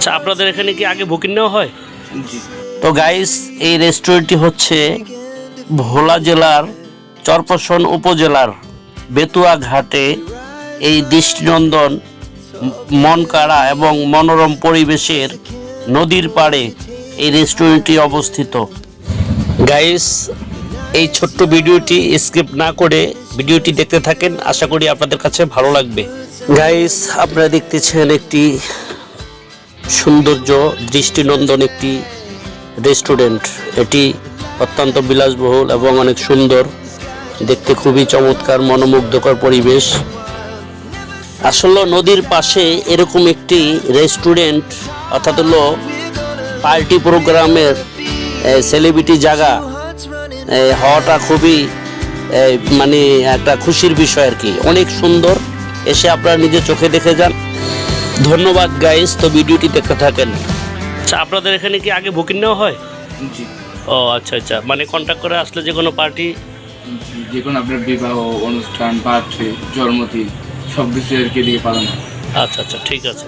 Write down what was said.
আচ্ছা আপনাদের এখানে কি আগে বুকিং নেওয়া হয়? তো গাইস এই রেস্টুরেন্টটি হচ্ছে ভোলা জেলার চরপশন উপজেলার বেতুয়া ঘাটে এই দৃষ্টিনন্দন ম- মন এবং মনোরম পরিবেশের নদীর পাড়ে এই রেস্টুরেন্টটি অবস্থিত। গাইস এই ছোট্ট ভিডিওটি স্কিপ না করে ভিডিওটি দেখতে থাকেন। আশা করি আপনাদের কাছে ভালো লাগবে। গাইস আপনারা দেখতেছেন একটি সৌন্দর্য, দৃষ্টিনন্দন একটি রেস্টুরেন্ট এটি অত্যন্ত বিলাসবহুল এবং অনেক সুন্দর। দেখতে খুবই চমৎকার, মনোমুগ্ধকর পরিবেশ। আসলে নদীর পাশে এরকম একটি রেস্টুরেন্ট অর্থাৎ হলো পার্টি প্রোগ্রামের সেলিব্রিটি জায়গা হওয়াটা খুবই মানে একটা খুশির বিষয় আর কি। অনেক সুন্দর। এসে আপনারা নিজে চোখে দেখে যান। ধন্যবাদ গাইস তো ভিডিওটি দেখতে থাকেন। আচ্ছা আপনাদের এখানে কি আগে বুকিং নেওয়া হয়? জি। ও আচ্ছা আচ্ছা। মানে কন্ট্যাক্ট করে আসলে যে কোনো পার্টি যে কোনো আপনার বিবাহ অনুষ্ঠান পার্টি জন্মদিন সব কিছু আর কি দিয়ে পালন আচ্ছা আচ্ছা ঠিক আছে।